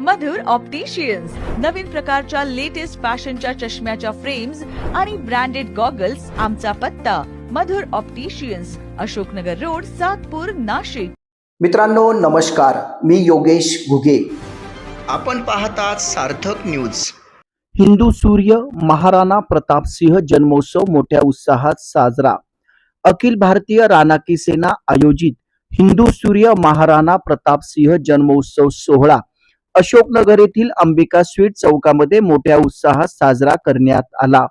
मधुर opticians नवीन प्रकारच्या latest फॅशनच्या चष्म्याच्या फ्रेम्स आणि ब्रँडेड गॉगल्स आमचा पत्ता. Madhur opticians Ashoknagar road Satpur Nashik. मित्रांनो नमस्कार. मी योगेश घुगे. आपण पाहतात सार्थक न्यूज हिंदू सूर्य महाराणा प्रतापसिंह जन्मोत्सव मोठ्या उत्साहात साजरा. अखिल भारतीय रानाकी सेना आयोजित हिंदू सूर्य महाराणा प्रतापसिंह जन्मोत्सव सोहळा. अशोकनगर येथील अंबिका स्वीट चौकामध्ये मोठ्या उत्साहात साजरा करण्यात आला.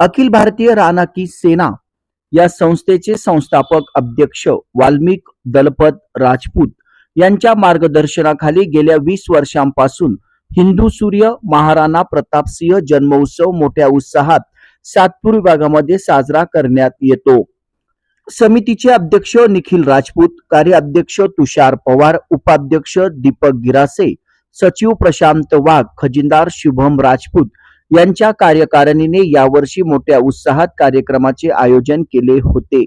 अखिल भारतीय रानाकी सेना या संस्थेचे संस्थापक अध्यक्ष वाल्मिक दलपत राजपूत यांच्या मार्गदर्शनाखाली गेल्या वीस वर्षांपासून हिंदू सूर्य महाराणा प्रतापसिंह जन्मोत्सव मोठ्या उत्साहात सातपूर विभागामध्ये साजरा करण्यात येतो. समितीचे अध्यक्ष निखिल राजपूत कार्याध्यक्ष तुषार पवार उपाध्यक्ष दीपक गिरासे सचिव प्रशांत वाघ खजिनदार शुभम राजपूत यांच्या कार्यकारिणीने यावर्षी मोठ्या उत्साहात कार्यक्रमाचे आयोजन केले होते.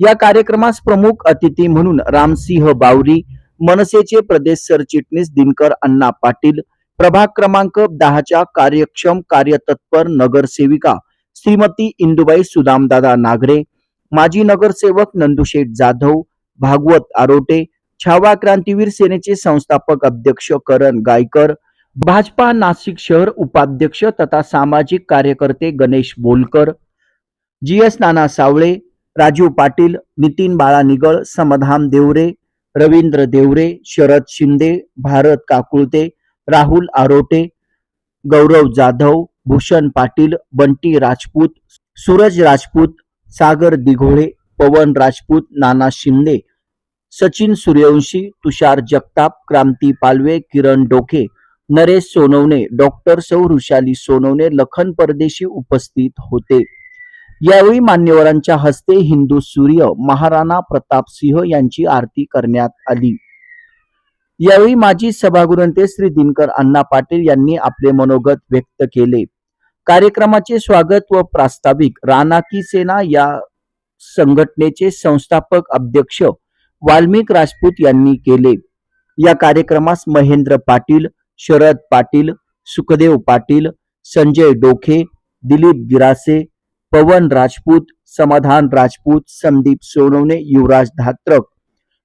या कार्यक्रमास प्रमुख अतिथी म्हणून रामसिंह बावरी मनसेचे प्रदेश सरचिटणीस दिनकर अण्णा पाटील प्रभाग क्रमांक दहाच्या कार्यक्षम कार्यतत्पर नगरसेविका श्रीमती इंदुबाई सुदामदादा नागरे माजी नगरसेवक नंदुशेठ जाधव भागवत आरोटे छावा क्रांतीवीर सेनेचे संस्थापक अध्यक्ष करण गायकर भाजपा नाशिक शहर उपाध्यक्ष तथा सामाजिक कार्यकर्ते गणेश बोलकर जी एस नाना सावळे राजीव पाटील नितीन बाळा निगळ समाधान देवरे रवींद्र देवरे शरद शिंदे भारत काकुळते राहुल आरोटे गौरव जाधव भूषण पाटील बंटी राजपूत सूरज राजपूत सागर दिघोळे पवन राजपूत नाना शिंदे सचिन सूर्यवंशी तुषार जगताप क्रांती पालवे किरण डोके नरेश सोनवणे डॉक्टर सौ ऋषाली सोनवणे लखन परदेशी उपस्थित होते. यावेळी मान्यवरांच्या हस्ते हिंदू सूर्य महाराणा प्रताप सिंह यांची आरती करण्यात आली. यावेळी माजी सभागृहते श्री दिनकर अण्णा पाटील यांनी आपले मनोगत व्यक्त केले. कार्यक्रमाचे स्वागत व प्रास्ताविक रानाकी सेना या संघटनेचे संस्थापक अध्यक्ष वाल्मिक राजपूत यांनी केले. या कार्यक्रमास महेंद्र पाटील शरद पाटील सुखदेव पाटील संजय डोखे दिलीप गिरासे पवन राजपूत समाधान राजपूत संदीप सोनवणे युवराज धात्रक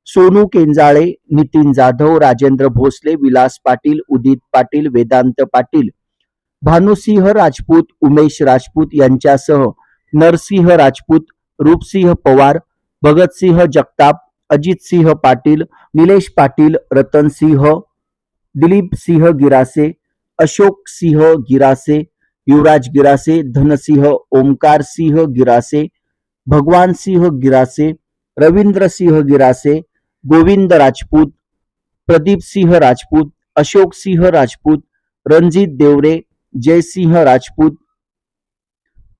सोनू केंजाळे नितीन जाधव राजेंद्र भोसले विलास पाटील उदित पाटील वेदांत पाटील भानुसिंह राजपूत उमेश राजपूत यांच्यासह नरसिंह राजपूत रूपसिंह पवार भगतसिंह जगताप अजितसिंह पाटील, निलेश पाटील रतनसिंह दिलीप सिंह गिरासे, अशोक सिंह गिरासे, युवराज गिरासे धनसिंह ओमकार सिंह गिरासे, भगवान सिंह गिरासे, रवींद्र सिंह गिरासे, गोविंद राजपूत, प्रदीप सिंह राजपूत, अशोक सिंह राजपूत, रणजित देवरे जयसिंह राजपूत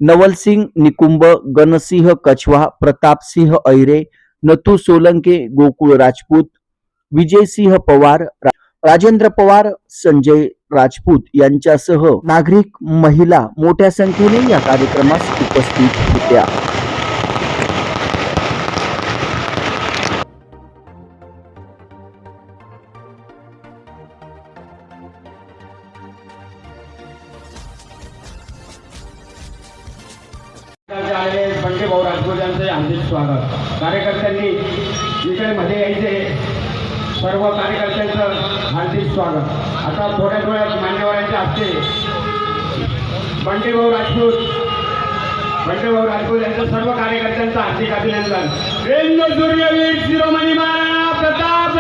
नवलसिंग निकुंब गणसिंह कछवा, प्रताप सिंह ऐरे नथू सोलंके गोकुळ राजपूत विजयसिंह पवार राजेंद्र पवार संजय राजपूत यांच्यासह नागरिक महिला मोठ्या संख्येने या कार्यक्रमास उपस्थित होत्या. आलेले भाऊ राजपूत यांचे हार्दिक स्वागत. कार्यकर्त्यांनी इकडे मध्ये यायचे. सर्व कार्यकर्त्यांचं हार्दिक स्वागत. आता थोड्या वेळात मान्यवरांच्या हस्ते बंडेभाऊ राजपूत बंडेभाऊ राजपूत यांचं सर्व कार्यकर्त्यांचं हार्दिक अभिनंदन. रेंद्र सूर्यवीर शिरोमणी महाराणा प्रताप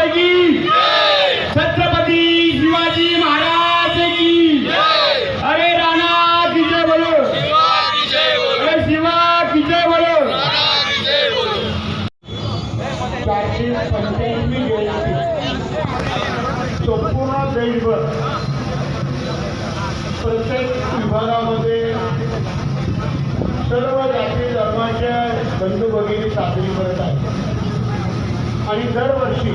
संपूर्ण प्रत्येक विभागामध्ये सर्व जाती धर्माच्या बंधू भगिनी साजरी करत आहेत. आणि दरवर्षी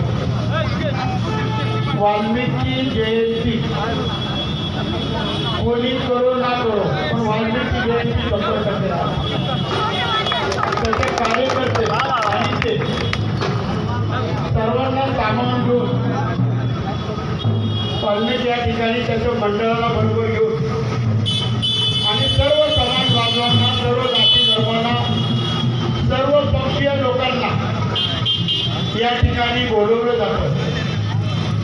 वाल्मिकी जयंती कोणी करो ना करो पण वाल्मिकी जयंती शंभर टक्के त्याचे कार्यकर्ते आणि ते सर्वांना सामावून घेऊन त्यांनी त्या ठिकाणी त्याचं मंडळाला बरोबर घेऊन आणि सर्व समाज बांधवांना सर्व जाती धर्मांना सर्व पक्षीय लोकांना या ठिकाणी बोलवलं जातं.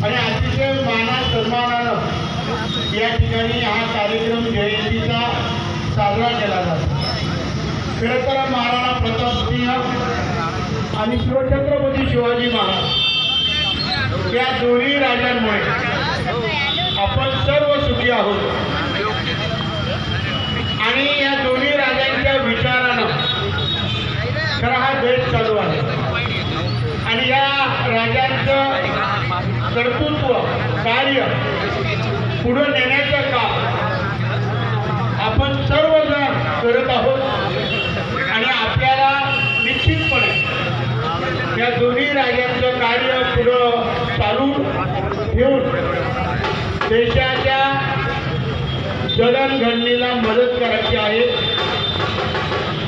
आणि अतिशय माना सन्मानानं या ठिकाणी हा कार्यक्रम जयंतीचा साजरा केला जातो. खरं तर महाराणा प्रताप सिंह आणि शिवछत्रपती शिवाजी महाराज या दोन्ही राजांमुळे आपण सर्व सुखी आहोत. आणि या दोन्ही राजांच्या विचारानं खरा हा देश चालू आहे. आणि या राजांचं कर्तृत्व कार्य पुढे नेण्याचं काम आपण सर्वजण करत आहोत. आणि आपल्याला निश्चितपणे या दोन्ही राजांचं कार्य पुढं चालू ठेवून देशाच्या जडणघडणीला मदत करायची आहे.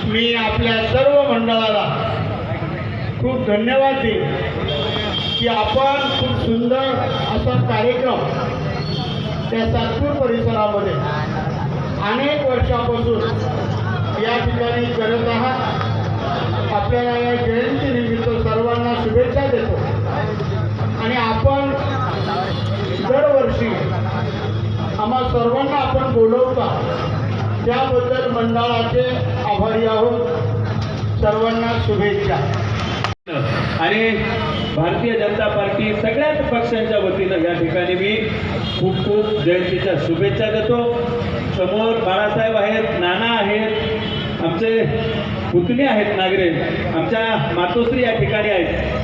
मी आपल्या सर्व मंडळाला खूप धन्यवाद देईन की आपण खूप सुंदर असा कार्यक्रम त्या सातपूर परिसरामध्ये अनेक वर्षापासून या ठिकाणी करत आहात. आपल्याला बोलवता. त्याबद्दल मंडळाचे आभारी आहोत. सर्वांना शुभेच्छा. आणि भारतीय जनता पार्टी सगळ्याच पक्षांच्या वतीनं या ठिकाणी मी खूप खूप जयंतीच्या शुभेच्छा देतो. समोर बाळासाहेब आहेत नाना आहेत आमचे पुतणे आहेत नागरे आमच्या मातोश्री या ठिकाणी आहेत.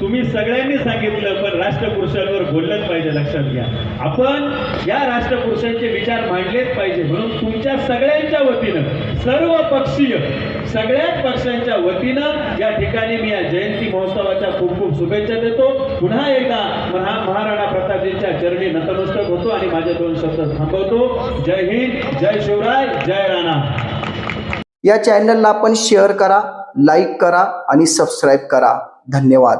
तुम्ही सगळ्यांनी सांगितलं पण राष्ट्रपुरुषांवर बोललंच पाहिजे लक्षात घ्या. आपण या राष्ट्रपुरुषांचे विचार मांडलेच पाहिजे म्हणून तुमच्या सगळ्यांच्या वतीनं सर्व पक्षीय सगळ्याच पक्षांच्या वतीनं या ठिकाणी मी या जयंती महोत्सवाच्या खूप खूप शुभेच्छा देतो. पुन्हा एकदा महा महाराणा प्रतापजींच्या चरणी नतमस्तक होतो आणि माझे दोन शब्द थांबवतो. जय हिंद जय शिवराय जय राणा. या चॅनलला आपण शेअर करा लाईक करा आणि सबस्क्राईब करा. धन्यवाद.